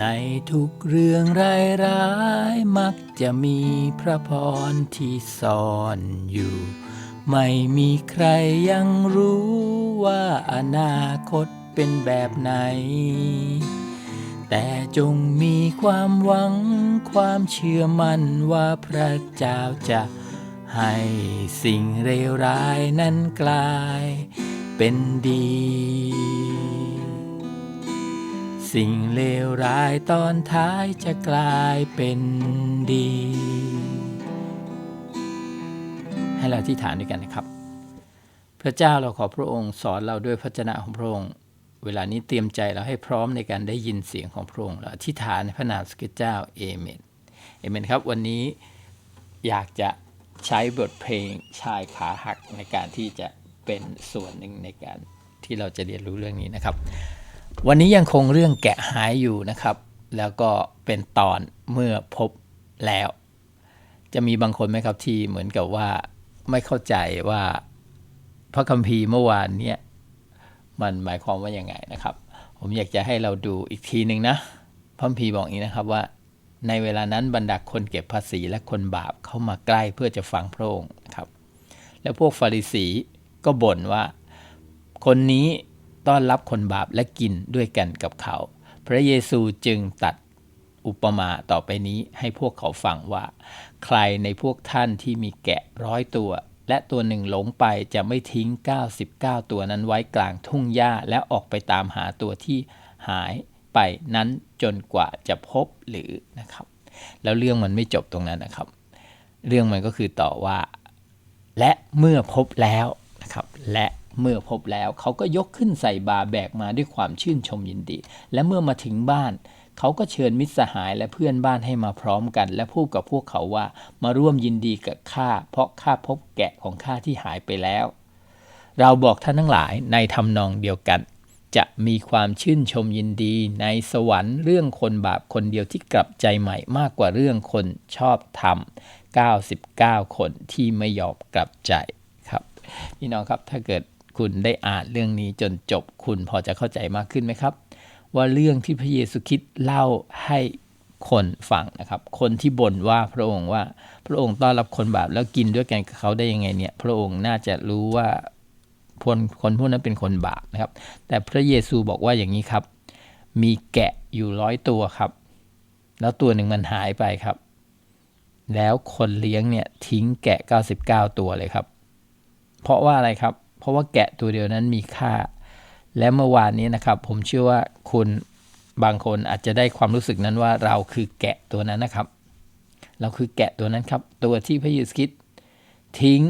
ในทุกเรื่องร้ายร้ายๆมักจะมีพระพรที่ซ่อนอยู่ ไม่มีใครยังรู้ว่าอนาคตเป็นแบบไหน แต่จงมีความหวังความเชื่อมั่นว่าพระเจ้าจะให้สิ่งเลวร้ายนั้นกลายเป็นดี สิ่งเลวร้ายตอนท้ายจะกลายเป็นดี ให้เราที่ฐานด้วยกันนะครับ พระเจ้าเราขอพระองค์สอนเราด้วยพระเจนะของพระองค์ เวลานี้เตรียมใจเราให้พร้อมในการได้ยินเสียงของพระองค์และอธิษฐานในพระนามสกิเจ้าเอเมนเอเมนครับ วันนี้อยากจะใช้บทเพลงชายขาหักในการที่จะเป็นส่วนหนึ่งในการที่เราจะเรียนรู้เรื่องนี้นะครับ วันนี้ยังคงเรื่องแกะหายอยู่นะครับ แล้วก็เป็นตอนเมื่อพบแล้ว จะมีบางคนไหมครับที่เหมือนกับว่าไม่เข้าใจว่าพระคัมภีร์เมื่อวานเนี่ยมันหมายความว่ายังไงนะครับ ผมอยากจะให้เราดูอีกทีหนึ่งนะพระคัมภีร์บอกนี้นะครับว่า ในเวลานั้นบรรดาคนเก็บภาษีและคนบาปเข้ามาใกล้เพื่อจะฟังพระองค์นะครับ แล้วพวกฟาริสีก็บ่นว่า คนนี้ ต้อนรับคนบาปและกินด้วยกันกับเขา พระเยซูจึงตัดอุปมาต่อไปนี้ให้พวกเขาฟังว่า ใครในพวกท่านที่มีแกะร้อยตัว และตัวหนึ่งหลงไปจะไม่ทิ้ง 99 ตัวนั้นไว้กลางทุ่งหญ้าและออกไปตามหาตัวที่หายไปนั้นจนกว่าจะพบหรือนะครับ แล้วเรื่องมันไม่จบตรงนั้นนะครับ เรื่องมันก็คือต่อว่า และเมื่อพบแล้ว และเมื่อพบแล้วเขาก็ยกขึ้นใส่บาแบกมาด้วยความชื่นชมยินดี และเมื่อมาถึงบ้าน เขาก็เชิญมิตรสหายและเพื่อนบ้านให้มาพร้อมกัน และพูดกับพวกเขาว่ามาร่วมยินดีกับข้าเพราะข้าพบแกะของข้าที่หายไปแล้ว เราบอกท่านทั้งหลายในทำนองเดียวกัน จะมีความชื่นชมยินดี ในสวรรค์เรื่องคนบาปคนเดียวที่กลับใจใหม่มากกว่าเรื่องคนชอบธรรม 99 คนที่ไม่ยอมกลับใจ พี่น้องครับ ถ้าเกิดคุณได้อ่านเรื่องนี้จนจบคุณพอจะเข้าใจมากขึ้นไหมครับ ว่าเรื่องที่พระเยซูคริดเล่าให้คนฟังนะครับ คนที่บ่นว่าพระองค์ว่าพระองค์ต้อนรับคนบาปแล้วกินด้วยกันกับเขาได้ยังไงเนี่ย พระองค์น่าจะรู้ว่าคนคนพวกนั้นเป็นคนบาปนะครับ แต่พระเยซูบอกว่าอย่างนี้ครับ มีแกะอยู่ร้อยตัวครับ แล้วตัวหนึ่งมันหายไปครับ แล้วคนเลี้ยงเนี่ยทิ้งแกะ 99 ตัวเลยครับ เพราะว่าอะไรครับ เพราะว่าแกะตัวเดียวนั้นมีค่า และเมื่อวานนี้นะครับ ผมเชื่อว่าคุณบางคนอาจจะได้ความรู้สึกนั้นว่าเราคือแกะตัวนั้นนะครับ เราคือแกะตัวนั้นครับ ตัวที่พระเยซูคริดทิ้ง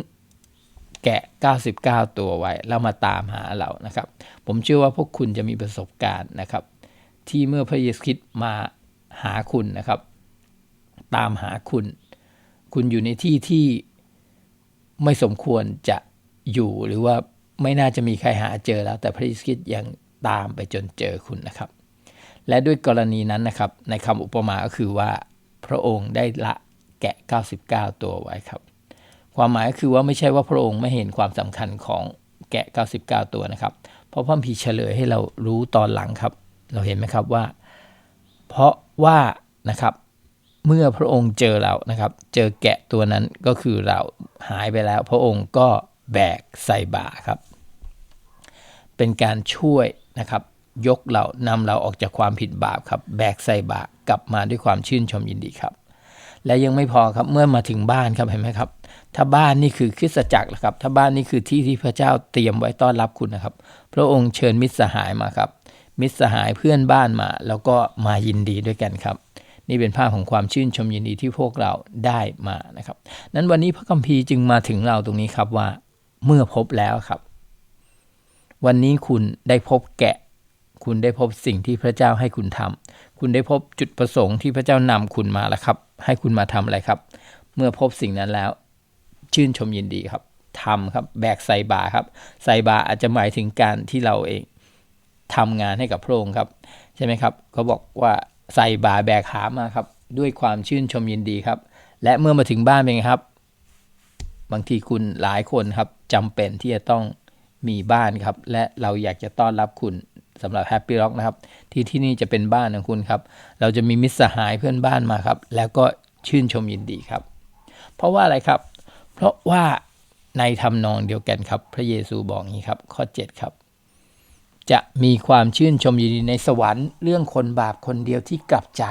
แกะ 99 ตัวไว้ แล้วมาตามหาเรานะครับ ผมเชื่อว่าพวกคุณจะมีประสบการณ์นะครับ ที่เมื่อพระเยซูคริดมาหาคุณนะครับ ตามหาคุณ คุณอยู่ในที่ที่ไม่สมควรจะ อยู่หรือว่าไม่น่าจะมีใครหาเจอแล้ว แต่พระเยซูคริสต์ยังตามไปจนเจอคุณนะครับ และด้วยกรณีนั้นนะครับ ในคำอุปมาก็คือว่า พระองค์ได้ละแกะ 99 ตัวไว้ครับ ความหมายก็คือว่าไม่ใช่ว่าพระองค์ไม่เห็นความสำคัญของแกะ 99 ตัวนะครับ เพราะพระคัมภีเฉลยให้เรารู้ตอนหลังครับ เราเห็นไหมครับว่า เพราะว่านะครับเมื่อพระองค์เจอเรานะครับ เจอแกะตัวนั้นก็คือเราหายไปแล้ว พระองค์ก็ แบกใส่บ่าครับ เป็นการช่วยนะครับ ยกเรานำเราออกจากความผิดบาปครับ แบกใส่บากลับมาด้วยความชื่นชมยินดีครับ และยังไม่พอครับเมื่อมาถึงบ้านครับเห็นไหมครับ ถ้าบ้านนี่คือคริสตจักรนะครับ ถ้าบ้านนี่คือที่ที่พระเจ้าเตรียมไว้ต้อนรับคุณนะครับ พระองค์เชิญมิตรสหายมาครับ มิตรสหายเพื่อนบ้านมา แล้วก็มายินดีด้วยกันครับนี่เป็นภาพของความชื่นชมยินดีที่พวกเราได้มานะครับ นั้นวันนี้พระคัมภีร์จึงมาถึงเราตรงนี้ครับว่า เมื่อพบแล้วครับ วันนี้คุณได้พบแกะ คุณได้พบสิ่งที่พระเจ้าให้คุณทำคุณได้พบจุดประสงค์ที่พระเจ้านำคุณมาแล้วครับ ให้คุณมาทำอะไรครับ เมื่อพบสิ่งนั้นแล้ว ชื่นชมยินดีครับทำครับ แบกใส่บาครับ ใส่บาอาจจะหมายถึงการที่เราเองทำงานให้กับพระองค์ครับ ใช่ไหมครับเขาบอกว่าใส่บาแบกหามาครับ ด้วยความชื่นชมยินดีครับ และเมื่อมาถึงบ้านเป็นไงครับ บางทีคุณหลายคนครับจำเป็นที่จะต้องมีบ้านครับ และเราอยากจะต้อนรับคุณสำหรับ Happy Rock นะครับ ที่ที่นี่จะเป็นบ้านของคุณครับ เราจะมีมิตรสหายเพื่อนบ้านมาครับ แล้วก็ชื่นชมยินดีครับ เพราะว่าอะไรครับ เพราะว่าในทำนองเดียวกันครับ พระเยซูบอกงนี้ครับ ข้อ 7 ครับ จะมีความชื่นชมยินดีในสวรรค์เรื่องคนบาปคนเดียวที่กลับใจ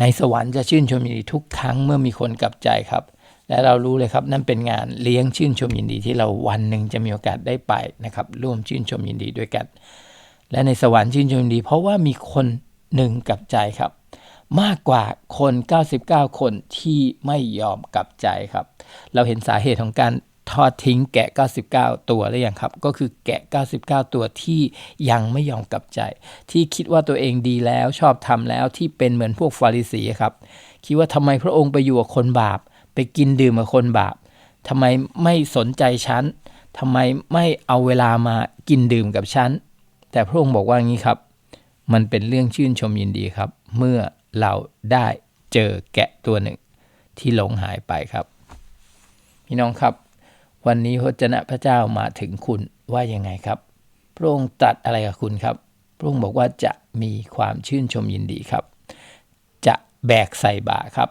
ในสวรรค์จะชื่นชมยินดีทุกครั้งเมื่อมีคนกลับใจครับ และเรารู้เลยครับนั่นเป็นงานเลี้ยงชื่นชมยินดีที่เราวันหนึ่งจะมีโอกาสได้ไปนะครับ ร่วมชื่นชมยินดีด้วยกัน และในสวรรค์ชื่นชมยินดี เพราะว่ามีคนหนึ่งกลับใจครับ มากกว่าคน 99 คนที่ไม่ยอมกลับใจครับ เราเห็นสาเหตุของการทอดทิ้งแกะ 99 ตัวหรือยังครับ ก็คือแกะ 99 ตัวที่ยังไม่ยอมกลับใจ ที่คิดว่าตัวเองดีแล้วชอบทำแล้วที่เป็นเหมือนพวกฟาริสีครับ คิดว่าทำไมพระองค์ไปอยู่กับคนบาป ไปกินดื่มกับคนบาปทำไมไม่สนใจฉันทำไมไม่เอาเวลามากินดื่มกับฉันแต่พระองค์บอกว่างี้ครับ มันเป็นเรื่องชื่นชมยินดีครับ เมื่อเราได้เจอแกะตัวหนึ่ง ที่หลงหายไปครับ พี่น้องครับ วันนี้พระเจ้าพระเจ้ามาถึงคุณว่ายังไงครับ พระองค์ตรัสอะไรกับคุณครับ พระองค์บอกว่าจะมีความชื่นชมยินดีครับ จะแบกใส่บาครับ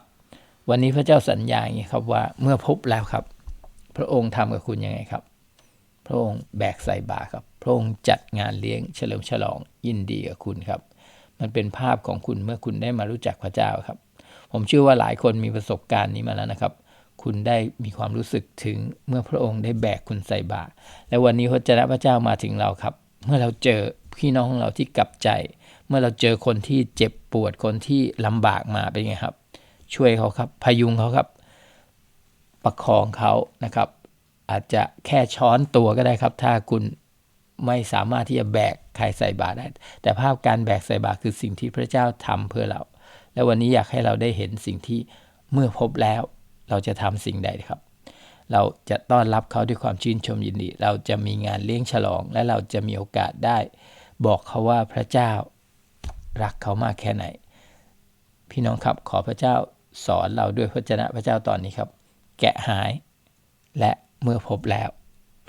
วันนี้พระเจ้าสัญญาอย่างนี้ครับว่าเมื่อพบแล้วครับ พระองค์ทำกับคุณยังไงครับ พระองค์แบกใส่บาครับ พระองค์จัดงานเลี้ยงเฉลิมฉลองยินดีกับคุณครับ มันเป็นภาพของคุณเมื่อคุณได้มารู้จักพระเจ้าครับ ผมเชื่อว่าหลายคนมีประสบการณ์นี้มาแล้วนะครับ คุณได้มีความรู้สึกถึงเมื่อพระองค์ได้แบกคุณใส่บาและวันนี้พระเจ้าพระเจ้ามาถึงเราครับ เมื่อเราเจอพี่น้องของเราที่กลับใจ เมื่อเราเจอคนที่เจ็บปวดคนที่ลำบากมาเป็นไงครับ ช่วยเขาครับพยุงเขาครับ ประคองเขานะครับ อาจจะแค่ช้อนตัวก็ได้ครับ ถ้าคุณไม่สามารถที่จะแบกใครใส่บาตรได้ แต่ภาพการแบกใส่บาตรคือสิ่งที่พระเจ้าทำเพื่อเรา และวันนี้อยากให้เราได้เห็นสิ่งที่เมื่อพบแล้ว เราจะทำสิ่งใดครับ เราจะต้อนรับเขาด้วยความชื่นชมยินดี เราจะมีงานเลี้ยงฉลอง และเราจะมีโอกาสได้ บอกเขาว่าพระเจ้ารักเขามากแค่ไหน พี่น้องครับขอพระเจ้า สอนเราด้วยพระเจ้าพระเจ้าตอนนี้ครับ แกะหาย และเมื่อพบแล้ว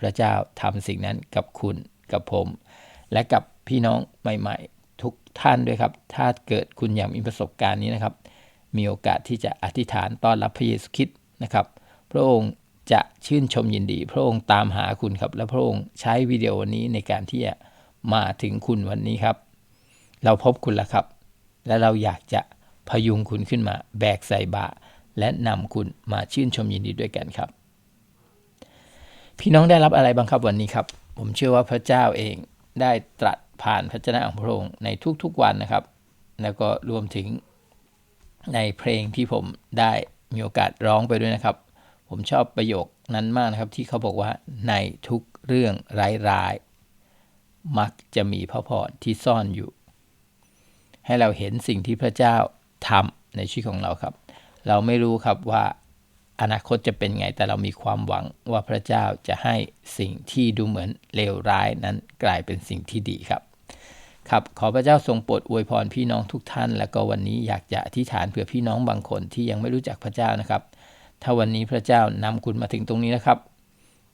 พระเจ้าทำสิ่งนั้นกับคุณกับผม และกับพี่น้องใหม่ ๆ ทุกท่านด้วยครับ ถ้าเกิดคุณอยากมีประสบการณ์นี้นะครับ มีโอกาสที่จะอธิษฐานต้อนรับพระเยซูคริสต์นะครับ พระองค์จะชื่นชมยินดี พระองค์ตามหาคุณครับ และพระองค์ใช้วิดีโอนี้ในการที่จะมาถึงคุณวันนี้ครับ เราพบคุณแล้วครับ และเราอยากจะ พยุงคุณขึ้นมา แบกใส่บาและนำคุณมาชื่นชมยินดีด้วยกันครับ พี่น้องได้รับอะไรบ้างครับวันนี้ครับ ผมเชื่อว่าพระเจ้าเองได้ตรัสผ่านพระเจ้าของพระองค์ในทุกๆวันนะครับ แล้วก็รวมถึงในเพลงที่ผมได้มีโอกาสร้องไปด้วยนะครับ ผมชอบประโยคนั้นมากนะครับที่เขาบอกว่าในทุกเรื่องร้ายๆมักจะมีพระพรที่ซ่อนอยู่ ให้เราเห็นสิ่งที่พระเจ้า ทำในชีวิตของเราครับ เราไม่รู้ครับว่าอนาคตจะเป็นไงแต่เรามีความหวังว่าพระเจ้าจะให้สิ่งที่ดูเหมือนเลวร้ายนั้นกลายเป็นสิ่งที่ดีครับ ครับขอพระเจ้าทรงโปรดอวยพรพี่น้องทุกท่าน แล้วก็วันนี้อยากจะอธิษฐานเผื่อพี่น้องบางคนที่ยังไม่รู้จักพระเจ้านะครับ ถ้าวันนี้พระเจ้านำคุณมาถึงตรงนี้นะครับ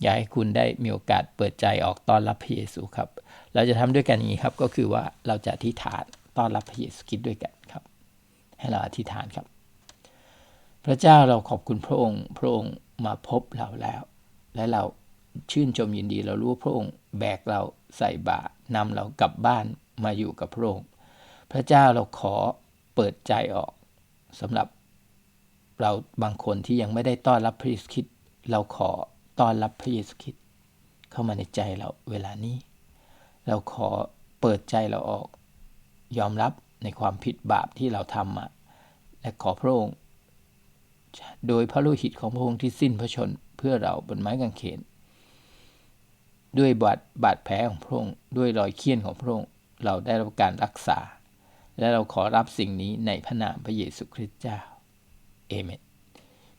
อยากให้คุณได้มีโอกาสเปิดใจออกต้อนรับพระเยซูครับ เราจะทำด้วยกันอย่างนี้ครับก็คือว่าเราจะอธิษฐานต้อนรับพระเยซูคริสต์ด้วยกัน ให้เราอธิษฐานครับ พระเจ้าเราขอบคุณพระองค์ พระองค์มาพบเราแล้ว และเราชื่นชมยินดี เรารู้ว่าพระองค์แบกเราใส่บาตรนำเรากลับบ้านมาอยู่กับพระองค์ พระเจ้าเราขอเปิดใจออกสำหรับเราบางคนที่ยังไม่ได้ต้อนรับพระเยซูคริสต์เราขอต้อนรับพระเยซูคริสต์เข้ามาในใจเราเวลานี้ เราขอเปิดใจเราออก ยอมรับ ในความผิดบาปที่เราทำมาและขอพระองค์โดยพระโลหิตของพระองค์ที่สิ้นพระชนเพื่อเราบนไม้กางเขน ด้วยบาดบาดแผลของพระองค์ด้วยรอยเคี้ยนของพระองค์เราได้รับการรักษา และเราขอรับสิ่งนี้ในพระนามพระเยซูคริสต์เจ้าเอเมน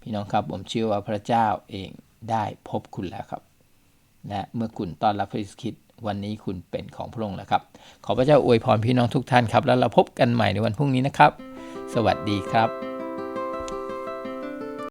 พี่น้องครับผมเชื่อว่าพระเจ้าเองได้พบคุณแล้วครับ และเมื่อคุณต้อนรับพระเยซูคริสต์ วันนี้คุณเป็นของพระองค์แล้วครับ ขอพระเจ้าอวยพรพี่น้องทุกท่านครับ แล้วเราพบกันใหม่ในวันพรุ่งนี้นะครับ สวัสดีครับ